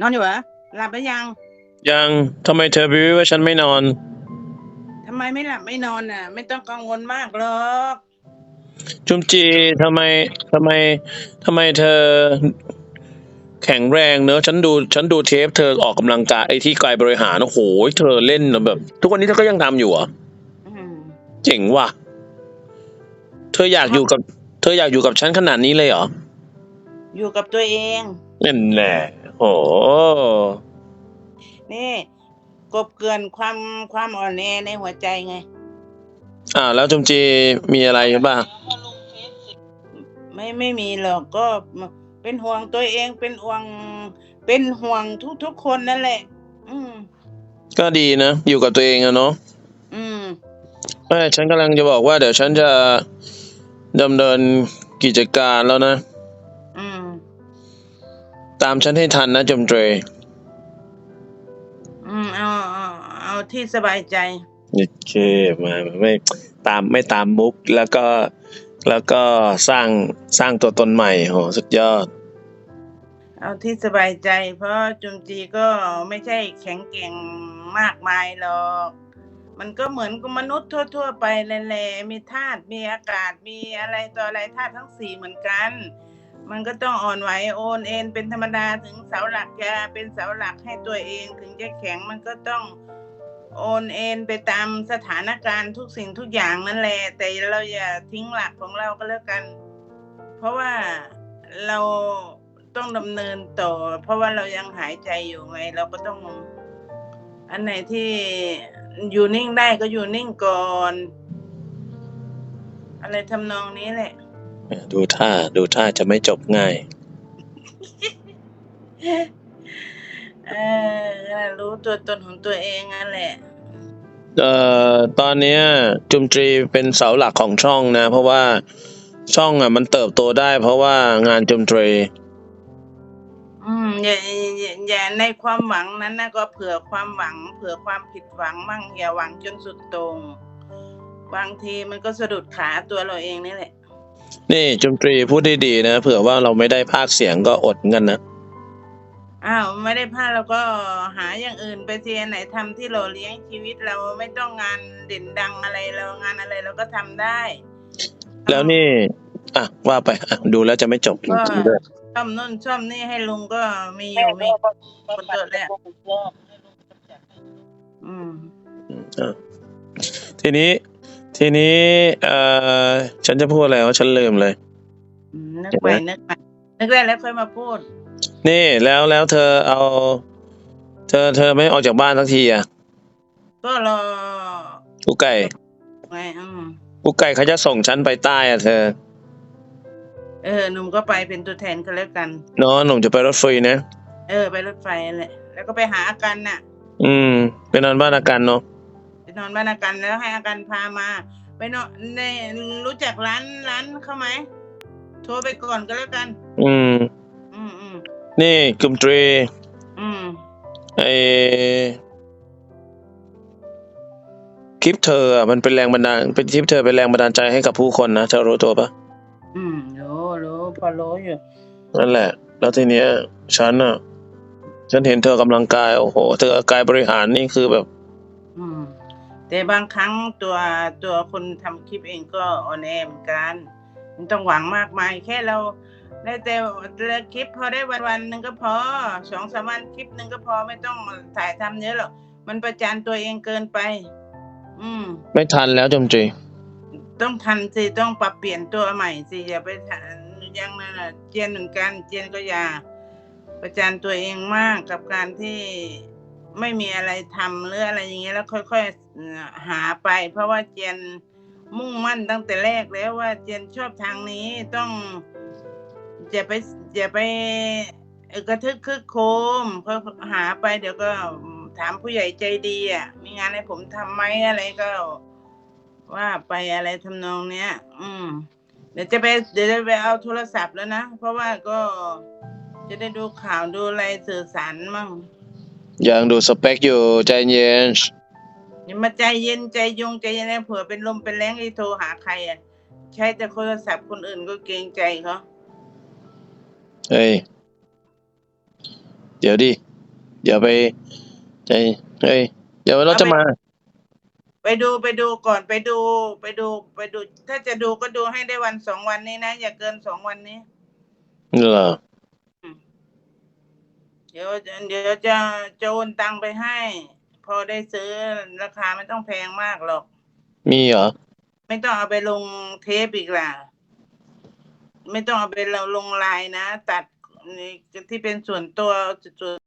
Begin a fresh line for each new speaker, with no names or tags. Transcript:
นอนอยู่เหรอหลับหรือยัง
ยังทำไมเธอบิวว่าฉันไม่นอน
ทำไมไม่หลับไม่นอนอะ ไม่ต้องกังวลมากหรอก
จุมจีทำไมทำไมทำไมเธอ แข็งแรงเนอะฉันดูฉันดูเทปเธอออกกำลังกายไอ้ที่กายบริหารโอ้โหเธอเล่นแบบ ทุกวันนี้เธอก็ยังทำอยู่เหรอ
อืม
เจ๋งว่ะ เธออยากอยู่กับ เธออยากอยู่กับฉันขนาดนี้เลยเหรอ
อยู่กับตัวเอง
นั่นแหละโอ้
นี่กบเกลื่อนความความอ่อนแอในหัวใจไง
อ่า แล้วจุมจีมีอะไรบ้าง
ไม่ไม่มีหรอกก็เป็นห่วงตัวเองเป็นห่วงเป็นห่วงทุกทุกๆคนนั่นแหละ อืม
ก็ดีนะอยู่กับตัวเองอะเนาะ
อืม
ไม่ฉันกำลังจะบอกว่าเดี๋ยวฉันจะดำเนินกิจการแล้วนะ
อืม
ตามฉันให้ทันนะจมเตร
อืมเอาเอาเอาที่สบายใจ
โอเคมาไม่ตามไม่ตามมุกแล้วก็แล้วก็สร้างสร้างตัวตนใหม่โหสุดยอด
เอาที่สบายใจ เพราะจุมจีก็ไม่ใช่แข็งแกร่งมากมายหรอก มันก็เหมือนกับมนุษย์ทั่ว ๆ ไปแหละๆมีธาตุมีอากาศมีอะไรต่ออะไรธาตุทั้งสี่เหมือนกัน มันก็ต้องอ่อนไหวโอนเอ็นเป็นธรรมดาถึงเสาหลักจะเป็นเสาหลักให้ตัวเอง ถึงจะแข็งมันก็ต้องโอนเอ็นไปตามสถานการณ์ทุกสิ่งทุกอย่างนั่นแหละแต่เราอย่าทิ้งหลักของเราก็แล้วกัน เพราะว่าเราต้องดำเนินต่อ เพราะว่าเรายังหายใจอยู่ไง เราก็ต้อง อันไหนที่อยู่นิ่งได้ก็อยู่นิ่งก่อน อะไรทำนองนี้แหละ
ดูท่า ดูท่าจะไม่จบง่าย
เออรู้ตัวตนของตัวเองนั่นแหละ
เอ่อ ตอนเนี้ยจุมตรีเป็นเสาหลักของช่องนะ เพราะว่าช่องอะ มันเติบโตได้ เพราะว่างานจุมตรี
อืมอย่าอย่าอย่าในความหวังนั้นนะก็เผื่อความหวัง เผื่อความผิดหวังมั่งอย่าหวังจนสุดโตรงบางทีมันก็สะดุดขาตัวเราเองนี่แหละ
นี่จุมตรีพูดได้ดีนะเผื่อว่าเราไม่ได้พากย์เสียงก็อดเงินนะ
อ้าวไม่ได้พลาดเราก็หาอย่างอื่นไปเทียไหนทำที่เราเลี้ยงชีวิตเราไม่ต้องงานเด่นดังอะไรเรางานอะไรเราก็ทำได้
แล้วนี่ อะ ว่าไปอะดูแล้วจะไม่จบจริงๆด้วย
ซ่อมนู่นซ่อมนี่ให้ลุงก็มีอยู่มีคนเยอะแล้วอืม
อะทีนี้ ทีนี้เอ่อฉันจะพูดอะไรว่าฉันลืมเลย
อืมนึกไปนึกไปนึกได้แล้วค่อยมาพูด
นี่แล้วแล้วเธอเอา เธอเธอไม่ออกจากบ้านสักทีอะ
ก็รอ
กุ๊กไก่
ไงอืม
กุ๊กไก่เขาจะส่งฉันไปใต้อะเธอ
เออหนุ่มก็ไปเป็นตัวแทนก็แล้วกัน
เนาะหนุ่มจะไปรถฟรีนะ
เออ ไปรถไฟนั่นแหละ แล้วก็ไปหาอากันน่ะ
อืมไปนอนบ้านอาการเนาะ
ไปนอนบ้านอากันแล้วให้อากันพามา ไปนอนในรู้จักร้านร้านเขาไหมโทรไปก่อนก็แล้วกัน
อืม
อืมอืม
นี่กลุ่มตรี
อืม
ไอคลิปเธออะมันเป็นแรงบันดาลเป็นคลิปเธอเป็นแรงบันดาลใจให้กับผู้คนนะเธอรู้ตัวปะ
อืมรู้รู้พอรู้อยู่
นั่นแหละ แล้วทีเนี้ย ฉันอะ ฉันเห็นเธอกำลังกายโอ้โห เธอกายบริหารนี่คือแบบ
อืม แต่บางครั้งตัวตัวคนทำคลิปเองก็อ่อนแอเหมือนกัน มันต้องหวังมากมาย แค่เราได้แต่ละคลิปพอได้วันวันๆหนึ่งก็พอสองสามวันคลิปหนึ่งก็พอไม่ต้องถ่ายทำเยอะหรอกมันประจานตัวเองเกินไป อืม
ไม่ทันแล้วจมจี
ต้องทันสิต้องปรับเปลี่ยนตัวใหม่สิอย่าไปทะอยังนั่นน่ะเจียนเหมือนกันเจียนก็อย่าประจานตัวเองมากกับการที่ ไม่มีอะไรทำหรืออะไรอย่างเงี้ยแล้วค่อยๆหาไป เพราะว่าเจียนมุ่งมั่นตั้งแต่แรกแล้วว่าเจียนชอบทางนี้ต้องอย่าไปอย่าไปกระทึกคึกโคมเขาหาไปเดี๋ยวก็ถามผู้ใหญ่ใจดีอะมีงานให้ผมทำไหมอะไรก็ว่าไปอะไรทำนองเนี้ย อืม เดี๋ยวจะไปเดี๋ยวจะไปเอาโทรศัพท์แล้วนะ เพราะว่าก็จะได้ดูข่าวดูอะไรสื่อสารมั่ง
ยังดูสเปคอยู่ใจเย็น
อย่ามาใจเย็นใจยงใจเย็นนะเผื่อเป็นลมเป็นแรงไอ้โทรหาใครอะ ใช้แต่โทรศัพท์คนอื่นก็เกรงใจเขา
เฮ้ย เดี๋ยวดิ เดี๋ยวไป ใจ เฮ้ย เดี๋ยวเราจะมา
ไปดูไปดูก่อนไปดู ไปดูไปดู ถ้าจะดูก็ดูให้ได้วันสองวันนี้นะ อย่าเกินสองวันนี้
เหรอ
เดี๋ยวเดี๋ยวจะจะโอนตังไปให้ พอได้ซื้อราคาไม่ต้องแพงมากหรอก
มีเหรอ
ไม่ต้องเอาไปลงเทปอีกล่ะ ไม่ต้องเอาไปเราลงไลน์นะ ตัดนี่ที่เป็นส่วนตัวส่วน